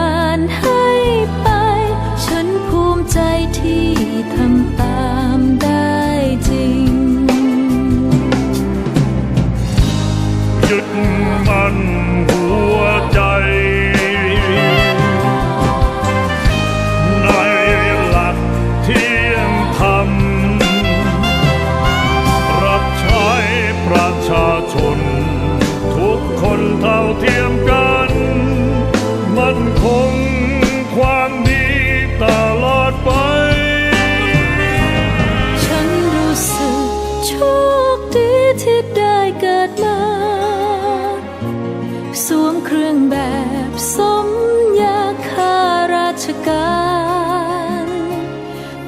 า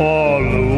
follow